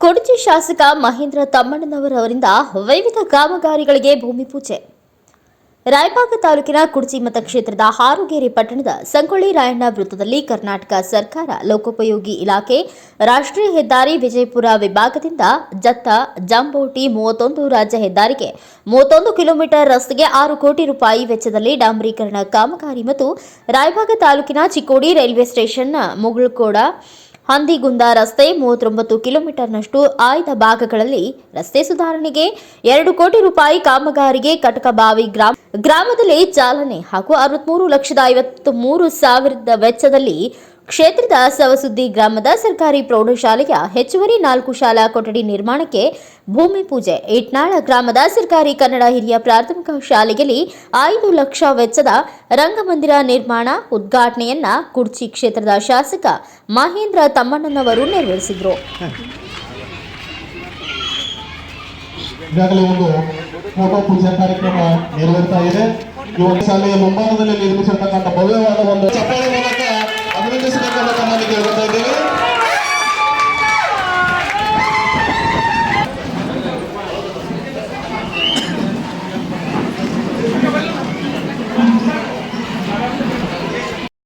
ಕೊಡಚಿ ಶಾಸಕ ಮಹೇಂದ್ರ ತಮ್ಮಣ್ಣನವರವರಿಂದ ವಿವಿಧ ಕಾಮಗಾರಿಗಳಿಗೆ ಭೂಮಿ ಪೂಜೆ. ರಾಯಬಾಗ ತಾಲೂಕಿನ ಕುಡಚಿ ಮತಕ್ಷೇತ್ರದ ಹಾರುಗೇರಿ ಪಟ್ಟಣದ ಸಂಗೊಳ್ಳಿ ರಾಯಣ್ಣ ವೃತ್ತದಲ್ಲಿ ಕರ್ನಾಟಕ ಸರ್ಕಾರ ಲೋಕೋಪಯೋಗಿ ಇಲಾಖೆ, ರಾಷ್ಟ್ರೀಯ ಹೆದ್ದಾರಿ ವಿಜಯಪುರ ವಿಭಾಗದಿಂದ ಜತ್ತ ಜಂಬೋಟಿ ಮೂವತ್ತೊಂದು ರಾಜ್ಯ ಹೆದ್ದಾರಿಗೆ ಮೂವತ್ತೊಂದು ಕಿಲೋಮೀಟರ್ ರಸ್ತೆಗೆ ಆರು ಕೋಟಿ ರೂಪಾಯಿ ವೆಚ್ಚದಲ್ಲಿ ಡಾಂಬರೀಕರಣ ಕಾಮಗಾರಿ ಮತ್ತು ರಾಯಬಾಗ ತಾಲೂಕಿನ ಚಿಕ್ಕೋಡಿ ರೈಲ್ವೆ ಸ್ಟೇಷನ್ನ ಮುಗುಳ್ಕೋಡ ಹಂದಿಗುಂದ ರಸ್ತೆ ಮೂವತ್ತೊಂಬತ್ತು ಕಿಲೋಮೀಟರ್ನಷ್ಟು ಆಯ್ದ ಭಾಗಗಳಲ್ಲಿ ರಸ್ತೆ ಸುಧಾರಣೆಗೆ ಎರಡು ಕೋಟಿ ರೂಪಾಯಿ ಕಾಮಗಾರಿಗೆ ಕಟಕಬಾವಿ ಗ್ರಾಮ ಗ್ರಾಮದಲ್ಲಿ ಚಾಲನೆ ಹಾಗೂ ಅರವತ್ಮೂರು ಲಕ್ಷದ ಐವತ್ತು ಮೂರು ಸಾವಿರದ ವೆಚ್ಚದಲ್ಲಿ ಕ್ಷೇತ್ರದ ಸವಸುದ್ದಿ ಗ್ರಾಮದ ಸರ್ಕಾರಿ ಪ್ರೌಢಶಾಲೆಯ ಹೆಚ್ಚುವರಿ ನಾಲ್ಕು ಶಾಲಾ ಕೊಠಡಿ ನಿರ್ಮಾಣಕ್ಕೆ ಭೂಮಿ ಪೂಜೆ. ಇಟ್ನಾಳ ಗ್ರಾಮದ ಸರ್ಕಾರಿ ಕನ್ನಡ ಹಿರಿಯ ಪ್ರಾಥಮಿಕ ಶಾಲೆಯಲ್ಲಿ ಐದು ಲಕ್ಷ ವೆಚ್ಚದ ರಂಗಮಂದಿರ ನಿರ್ಮಾಣ ಉದ್ಘಾಟನೆಯನ್ನ ಕುರ್ಚಿ ಕ್ಷೇತ್ರದ ಶಾಸಕ ಮಹೇಂದ್ರ ತಮ್ಮಣ್ಣನವರು ನೆರವೇರಿಸಿದರು. ಈ ಒಂದು ಶಾಲೆಯ ಮುಂಭಾಗದಲ್ಲಿ ನಿರ್ಮಿಸಿರ್ತಕ್ಕಂಥ ಭವ್ಯವಾದ ಒಂದು